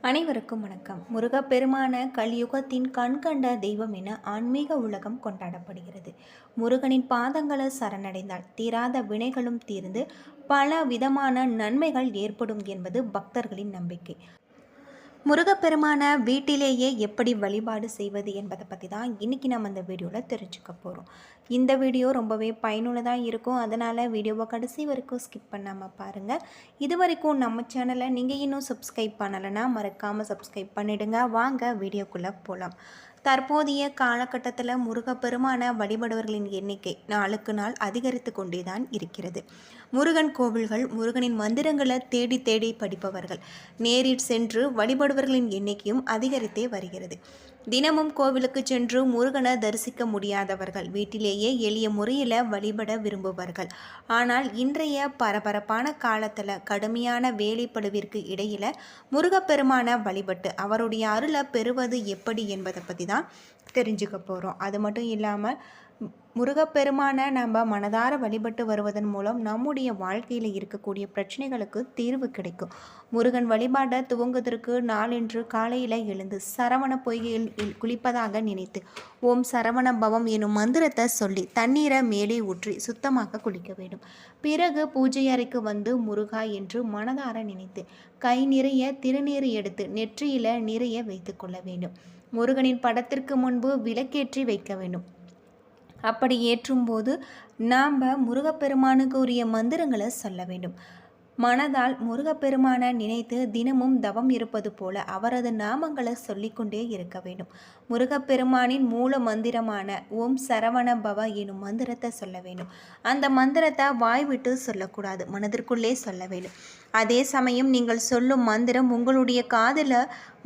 அனைவருக்கும் வணக்கம். முருகப்பெருமான கலியுகத்தின் கண்கண்ட தெய்வம் என ஆன்மீக உலகம் கொண்டாடப்படுகிறது. முருகனின் பாதங்களை சரணடைந்தால் தீராத வினைகளும் தீர்ந்து பல விதமான நன்மைகள் ஏற்படும் என்பது பக்தர்களின் நம்பிக்கை. முருகப்பெருமான வீட்டிலேயே எப்படி வழிபாடு செய்வது என்பதை பற்றி தான் இன்றைக்கி நம்ம இந்த வீடியோவில் தெரிஞ்சுக்க போகிறோம் இந்த வீடியோ ரொம்பவே பயனுள்ளதாக இருக்கும். அதனால் வீடியோவை கடைசி வரைக்கும் ஸ்கிப் பண்ணாமல் பாருங்கள் இது வரைக்கும் நம்ம சேனலை நீங்கள் இன்னும் சப்ஸ்கிரைப் பண்ணலைன்னா மறக்காமல் சப்ஸ்கிரைப் பண்ணிவிடுங்க வாங்க வீடியோக்குள்ளே போகலாம் தற்போதைய காலகட்டத்தில் முருகப்பெருமான வழிபடுவர்களின் எண்ணிக்கை நாளுக்கு நாள் அதிகரித்து கொண்டே தான் இருக்கிறது. முருகன் கோவில்கள் முருகனின் மந்திரங்களை தேடி தேடி படிப்பவர்கள். நேரில் சென்று வழிபடுவர்களின் எண்ணிக்கையும் அதிகரித்தே வருகிறது. தினமும் கோவிலுக்கு சென்று முருகனை தரிசிக்க முடியாதவர்கள். வீட்டிலேயே எளிய முறையில் வழிபட விரும்புவார்கள் ஆனால் இன்றைய பரபரப்பான காலத்தில் கடுமையான வேலைப்படுவிற்கு இடையில் முருகப்பெருமான வழிபட்டு அவருடைய அருளை பெறுவது எப்படி என்பதை பற்றி தான் தெரிஞ்சுக்க போகிறோம் அது மட்டும் இல்லாமல் முருகப்பெருமானை நம்ம மனதார வழிபட்டு வருவதன் மூலம் நம்முடைய வாழ்க்கையில் இருக்கக்கூடிய பிரச்சனைகளுக்கு தீர்வு கிடைக்கும். முருகன் வழிபாட்டை துவங்குவதற்கு நாளென்று காலையில் எழுந்து சரவண பொய்கையில் குளிப்பதாக நினைத்து ஓம் சரவண பவம் எனும் மந்திரத்தை சொல்லி தண்ணீரை மேலே ஊற்றி சுத்தமாக குளிக்க வேண்டும். பிறகு பூஜை அறைக்கு வந்து முருகா என்று மனதார நினைத்து கை நிறைய திருநீர் எடுத்து நெற்றியில் நிறைய வைத்து கொள்ள வேண்டும். முருகனின் படத்திற்கு முன்பு விளக்கேற்றி வைக்க வேண்டும். அப்படி ஏற்றும்போது நாம் முருகப்பெருமானுக்கு உரிய மந்திரங்களை சொல்ல வேண்டும். மனதால் முருகப்பெருமானை நினைத்து தினமும் தவம் இருப்பது போல அவரது நாமங்களை சொல்லிக்கொண்டே இருக்க வேண்டும். முருகப்பெருமானின் மூல மந்திரமான ஓம் சரவண பவ எனும் மந்திரத்தை சொல்ல வேண்டும். அந்த மந்திரத்தை வாய் விட்டு சொல்லக்கூடாது மனதிற்குள்ளே சொல்ல வேண்டும். அதே சமயம் நீங்கள் சொல்லும் மந்திரம் உங்களுடைய காதில்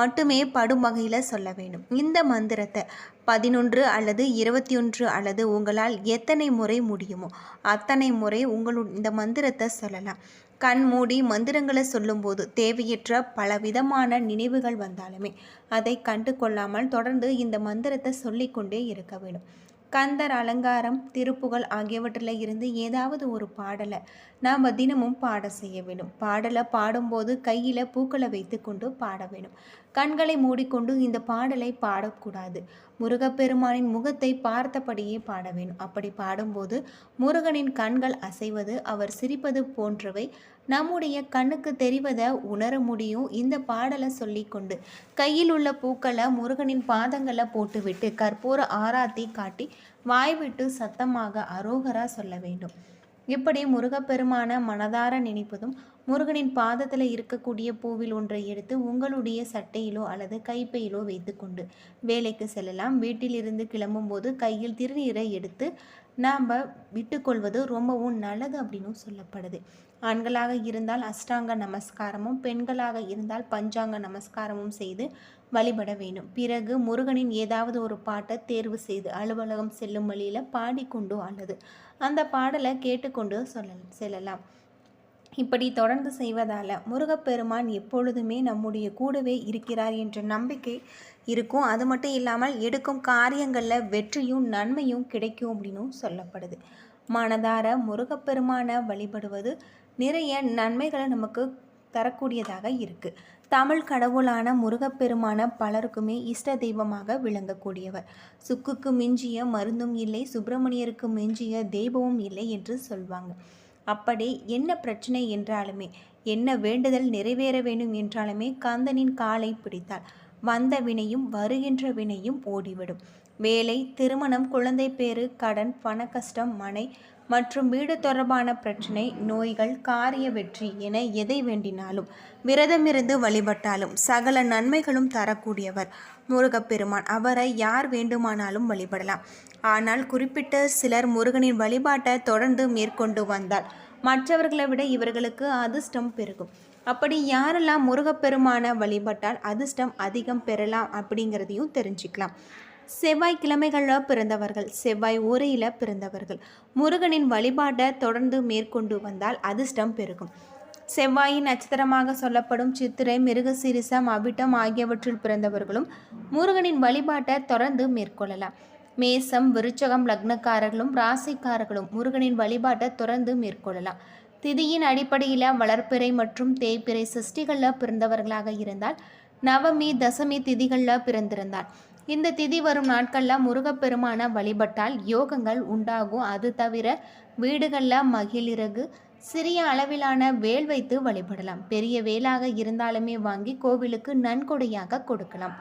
மட்டுமே படும் வகையில் சொல்ல வேண்டும். இந்த மந்திரத்தை பதினொன்று அல்லது இருபத்தி ஒன்று அல்லது உங்களால் எத்தனை முறை முடியுமோ அத்தனை முறை உங்களு இந்த மந்திரத்தை சொல்லலாம். கண் மூடி மந்திரங்களை சொல்லும்போது தேவையற்ற பலவிதமான நினைவுகள் வந்தாலுமே அதை கண்டு கொள்ளாமல் தொடர்ந்து இந்த மந்திரத்தை சொல்லிக்கொண்டே இருக்க வேண்டும். கந்தர் அலங்காரம் திருப்புகள் ஆகியவற்றில் இருந்து ஏதாவது ஒரு பாடலை நாம் தினமும் பாட செய்ய வேண்டும். பாடலை பாடும்போது கையில் பூக்களை வைத்துக்கொண்டு பாட வேண்டும். கண்களை மூடிக்கொண்டு இந்த பாடலை பாடக்கூடாது. முருகப்பெருமானின் முகத்தை பார்த்தபடியே பாட வேண்டும். அப்படி பாடும்போது முருகனின் கண்கள் அசைவது அவர் சிரிப்பது போன்றவை நம்முடைய கண்ணுக்கு தெரிவதை உணர முடியும். இந்த பாடலை சொல்லிக்கொண்டு கையில் உள்ள பூக்களை முருகனின் பாதங்களை போட்டுவிட்டு கற்பூர ஆராத்தி காட்டி வாய்விட்டு சத்தமாக அரோகரா சொல்ல வேண்டும். இப்படி முருகப்பெருமான மனதார நினைப்பதும் முருகனின் பாதத்தில் இருக்கக்கூடிய பூவில் ஒன்றை எடுத்து உங்களுடைய சட்டையிலோ அல்லது கைப்பையிலோ வைத்துக்கொண்டு வேலைக்கு செல்லலாம். வீட்டிலிருந்து கிளம்பும்போது கையில் திருநீரை எடுத்து நாம் விட்டுக்கொள்வது ரொம்பவும் நல்லது அப்படின்னு சொல்லப்படுது. ஆண்களாக இருந்தால் அஷ்டாங்க நமஸ்காரமும் பெண்களாக இருந்தால் பஞ்சாங்க நமஸ்காரமும் செய்து வழிபட வேண்டும். பிறகு முருகனின் ஏதாவது ஒரு பாட்டை தேர்வு செய்து அலுவலகம் செல்லும் வழியில் பாடிக்கொண்டோ அல்லது அந்த பாடலை கேட்டுக்கொண்டு சொல்ல செல்லலாம். இப்படி தொடர்ந்து செய்வதால் முருகப்பெருமான் எப்பொழுதுமே நம்முடைய கூடவே இருக்கிறார் என்ற நம்பிக்கை இருக்கும். அது மட்டும் இல்லாமல் எடுக்கும் காரியங்களில் வெற்றியும் நன்மையும் கிடைக்கும் அப்படின்னும் சொல்லப்படுது. மனதார முருகப்பெருமானை வழிபடுவது நிறைய நன்மைகளை நமக்கு தரக்கூடியதாக இருக்குது தமிழ் கடவுளான முருகப்பெருமான பலருக்குமே இஷ்ட தெய்வமாக விளங்கக்கூடியவர். சுக்குக்கு மிஞ்சிய மருந்தும் இல்லை சுப்பிரமணியருக்கு மிஞ்சிய தெய்வமும் இல்லை என்று சொல்வாங்க. அப்படி என்ன பிரச்சனை என்றாலுமே என்ன வேண்டுதல் நிறைவேற வேண்டும் என்றாலுமே கந்தனின் காலை பிடித்தால் வந்த வினையும் வருகின்ற வினையும் ஓடிவிடும். வேலை திருமணம் குழந்தை பேறு கடன் பண கஷ்டம் மனை மற்றும் வீடு தொடர்பான பிரச்சனை நோய்கள் காரிய வெற்றி என எதை வேண்டினாலும் விரதமிருந்து வழிபட்டாலும் சகல நன்மைகளும் தரக்கூடியவர் முருகப்பெருமான். அவரை யார் வேண்டுமானாலும் வழிபடலாம். ஆனால் குறிப்பிட்ட சிலர் முருகனின் வழிபாட்டை தொடர்ந்து மேற்கொண்டு வந்தால் மற்றவர்களை விட இவர்களுக்கு அதிர்ஷ்டம் பெருகும். அப்படி யாரெல்லாம் முருகப்பெருமான வழிபட்டால் அதிர்ஷ்டம் அதிகம் பெறலாம் அப்படிங்கிறதையும் தெரிஞ்சுக்கலாம். செவ்வாய் கிழமைகளில் பிறந்தவர்கள் செவ்வாய் ஊரையில் பிறந்தவர்கள். முருகனின் வழிபாட்டை தொடர்ந்து மேற்கொண்டு வந்தால் அதிர்ஷ்டம் பெருகும். செவ்வாயின் நட்சத்திரமாக சொல்லப்படும் சித்திரை மிருகசீரிசம் அபிட்டம் ஆகியவற்றில் பிறந்தவர்களும் முருகனின் வழிபாட்டை தொடர்ந்து மேற்கொள்ளலாம். மேசம் விருச்சகம் லக்னக்காரர்களும் ராசிக்காரர்களும் முருகனின் வழிபாட்டை தொடர்ந்து மேற்கொள்ளலாம். திதியின் அடிப்படையில் வளர்ப்பிறை மற்றும் தேய்ப்பிறை சிருஷ்டிகளில் பிறந்தவர்களாக இருந்தால் நவமி தசமி திதிகளில் பிறந்திருந்தார். இந்த திதி வரும் நாட்களில் முருகப்பெருமான வழிபட்டால் யோகங்கள் உண்டாகும். அது தவிர வீடுகளில் மகிழிறகு சிறிய அளவிலான வேல் வைத்து வழிபடலாம். பெரிய வேலாக இருந்தாலுமே வாங்கி கோவிலுக்கு நன்கொடையாக கொடுக்கலாம்.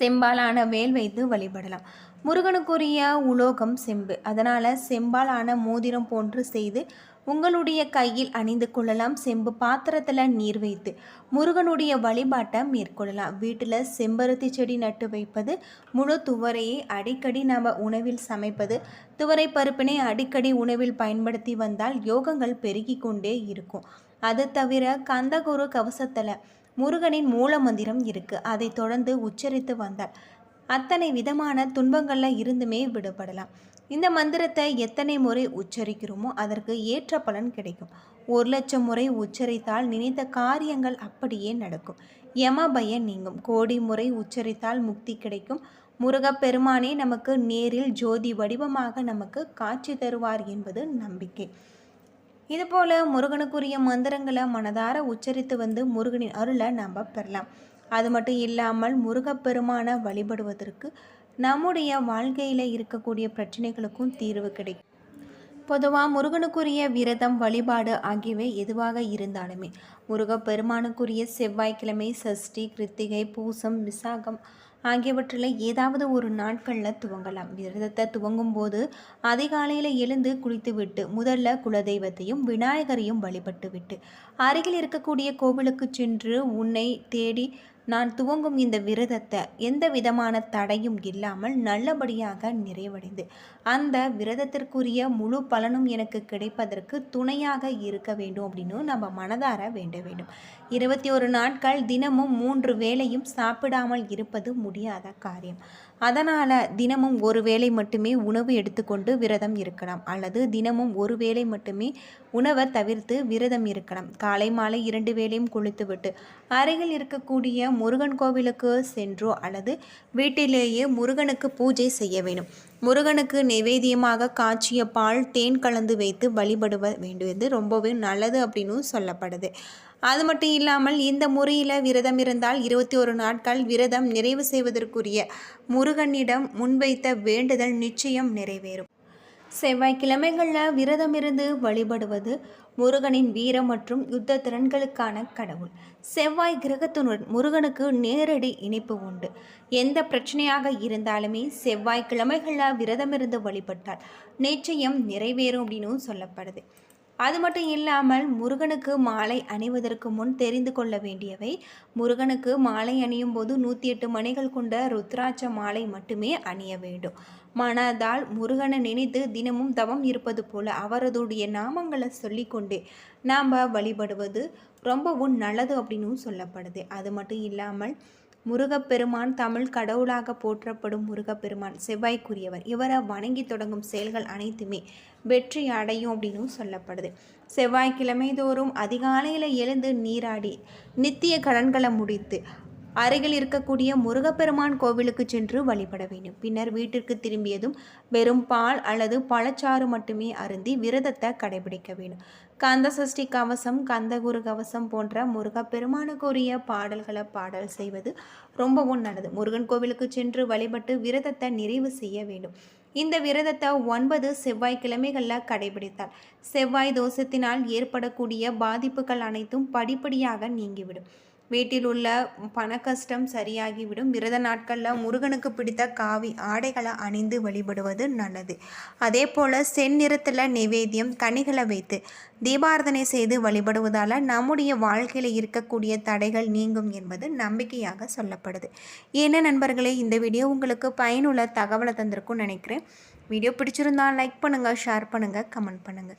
செம்பாலான வேல் வைத்து வழிபடலாம். முருகனுக்குரிய உலோகம் செம்பு. அதனால் செம்பாலான மோதிரம் போன்று செய்து உங்களுடைய கையில் அணிந்து கொள்ளலாம். செம்பு பாத்திரத்தில் நீர் வைத்து முருகனுடைய வழிபாட்டை மேற்கொள்ளலாம். வீட்டில் செம்பருத்தி செடி நட்டு வைப்பது முழு துவரையை அடிக்கடி நாம் உணவில் சமைப்பது துவரை பருப்பினை அடிக்கடி உணவில் பயன்படுத்தி வந்தால் யோகங்கள் பெருகி கொண்டே இருக்கும். அது தவிர கந்தகுரு கவசத்தில் முருகனின் மூல மந்திரம் இருக்குது அதை தொடர்ந்து உச்சரித்து வந்தால் அத்தனை விதமான துன்பங்களில் இருந்துமே விடுபடலாம். இந்த மந்திரத்தை எத்தனை முறை உச்சரிக்கிறோமோ அதற்கு ஏற்ற பலன் கிடைக்கும். ஒரு லட்சம் முறை உச்சரித்தால் நினைத்த காரியங்கள் அப்படியே நடக்கும். யம பயம் நீங்கும். கோடி முறை உச்சரித்தால் முக்தி கிடைக்கும். முருகப்பெருமானே நமக்கு நேரில் ஜோதி வடிவமாக நமக்கு காட்சி தருவார் என்பது நம்பிக்கை. இதுபோல் முருகனுக்குரிய மந்திரங்களை மனதார உச்சரித்து வந்து முருகனின் அருளை நம்ப பெறலாம். அது மட்டும் இல்லாமல் முருகப்பெருமானை வழிபடுவதற்கு நம்முடைய வாழ்க்கையில் இருக்கக்கூடிய பிரச்சனைகளுக்கும் தீர்வு கிடைக்கும். பொதுவாக முருகனுக்குரிய விரதம் வழிபாடு ஆகியவை எதுவாக இருந்தாலுமே முருக பெருமானுக்குரிய செவ்வாய்க்கிழமை சஷ்டி கிருத்திகை பூசம் விசாகம் ஆகியவற்றில் ஏதாவது ஒரு நாட்களில் துவங்கலாம். விரதத்தை துவங்கும் போது அதிகாலையில் எழுந்து குளித்துவிட்டு முதல்ல குலதெய்வத்தையும் விநாயகரையும் வழிபட்டு விட்டு அருகில் இருக்கக்கூடிய கோவிலுக்கு சென்று உன்னை தேடி நான் துவங்கும் இந்த விரதத்தை எந்த விதமான தடையும் இல்லாமல் நல்லபடியாக நிறைவடைந்து அந்த விரதத்திற்குரிய முழு பலனும் எனக்கு கிடைப்பதற்கு துணையாக இருக்க வேண்டும் அப்படின்னு நம்ம மனதார வேண்ட வேண்டும். இருபத்தி ஒரு நாட்கள் தினமும் மூன்று வேளையும் சாப்பிடாமல் இருப்பது முடியாத காரியம். அதனால் தினமும் ஒரு வேளை மட்டுமே உணவு எடுத்துக்கொண்டு விரதம் இருக்கலாம் அல்லது தினமும் ஒரு வேளை மட்டுமே உணவை தவிர்த்து விரதம் இருக்கலாம். காலை மாலை இரண்டு வேளையும் குளித்துவிட்டு அருகில் இருக்கக்கூடிய முருகன் கோவிலுக்கு சென்றோ அல்லது வீட்டிலேயே முருகனுக்கு பூஜை செய்ய வேண்டும். முருகனுக்கு நிவேதியமாக காய்ச்சிய பால் தேன் கலந்து வைத்து வழிபடுவ வேண்டுவது ரொம்பவே நல்லது அப்படின்னு சொல்லப்படுது. அது மட்டும் இல்லாமல் இந்த முறையில் விரதம் இருந்தால் இருபத்தி ஒரு நாட்கள் விரதம் நிறைவு செய்வதற்குரிய முருகனிடம் முன்வைத்த வேண்டுதல் நிச்சயம் நிறைவேறும். செவ்வாய்க்கிழமைகளில் விரதம் இருந்து வழிபடுவது முருகனின் வீரம் மற்றும் யுத்த திறன்களுக்கான கடவுள். செவ்வாய் கிரகத்துடன் முருகனுக்கு நேரடி இணைப்பு உண்டு. எந்த பிரச்சனையாக இருந்தாலுமே செவ்வாய்க்கிழமைகளில் விரதம் இருந்து வழிபட்டால் நிச்சயம் நிறைவேறும் அப்படின்னு சொல்லப்படுது. அது மட்டும் இல்லாமல் முருகனுக்கு மாலை அணிவதற்கு முன் தெரிந்து கொள்ள வேண்டியவை. முருகனுக்கு மாலை அணியும் போது நூற்றி எட்டு மணிகள் கொண்ட ருத்ராட்ச மாலை மட்டுமே அணிய வேண்டும். மனதால் முருகனை நினைத்து தினமும் தவம் இருப்பது போல அவரதுடைய நாமங்களை சொல்லிக்கொண்டே நாம் வழிபடுவது ரொம்பவும் நல்லது அப்படின்னு சொல்லப்படுது. அது மட்டும் இல்லாமல் முருகப்பெருமான் தமிழ் கடவுளாக போற்றப்படும் முருகப்பெருமான் செவ்வாய்க்குரியவர். இவரை வணங்கி தொடங்கும் செயல்கள் அனைத்துமே வெற்றி அடையும் அப்படின்னு சொல்லப்படுது. செவ்வாய்க்கிழமை தோறும் அதிகாலையில் எழுந்து நீராடி நித்திய கடன்களை முடித்து அருகில் இருக்கக்கூடிய முருகப்பெருமான் கோவிலுக்கு சென்று வழிபட வேண்டும். பின்னர் வீட்டிற்கு திரும்பியதும் வெறும் பால் அல்லது பழச்சாறு மட்டுமே அருந்தி விரதத்தை கடைபிடிக்க வேண்டும். கந்த சஷ்டி கவசம் கந்தகுரு கவசம் போன்ற முருகப்பெருமானுக்குரிய பாடல்களை பாடல் செய்வது ரொம்பவும் நல்லது. முருகன் கோவிலுக்கு சென்று வழிபட்டு விரதத்தை நிறைவு செய்ய வேண்டும். இந்த விரதத்தை ஒன்பது செவ்வாய்க்கிழமைகளில் கடைபிடித்தால் செவ்வாய் தோஷத்தினால் ஏற்படக்கூடிய பாதிப்புகள் அனைத்தும் படிப்படியாக நீங்கிவிடும். வீட்டில் உள்ள பண கஷ்டம் சரியாகிவிடும். விரத நாட்களில் முருகனுக்கு பிடித்த காவி ஆடைகளை அணிந்து வழிபடுவது நல்லது. அதே போல் செந்நிறத்தில் நிவேத்தியம் கனிகளை வைத்து தீபார்த்தனை செய்து வழிபடுவதால் நம்முடைய வாழ்க்கையில் இருக்கக்கூடிய தடைகள் நீங்கும் என்பது நம்பிக்கையாக சொல்லப்படுது. என்ன நண்பர்களே இந்த வீடியோ உங்களுக்கு பயனுள்ள தகவலை தந்திருக்கும்னு நினைக்கிறேன். வீடியோ பிடிச்சிருந்தால் லைக் பண்ணுங்கள் ஷேர் பண்ணுங்கள் கமெண்ட் பண்ணுங்கள்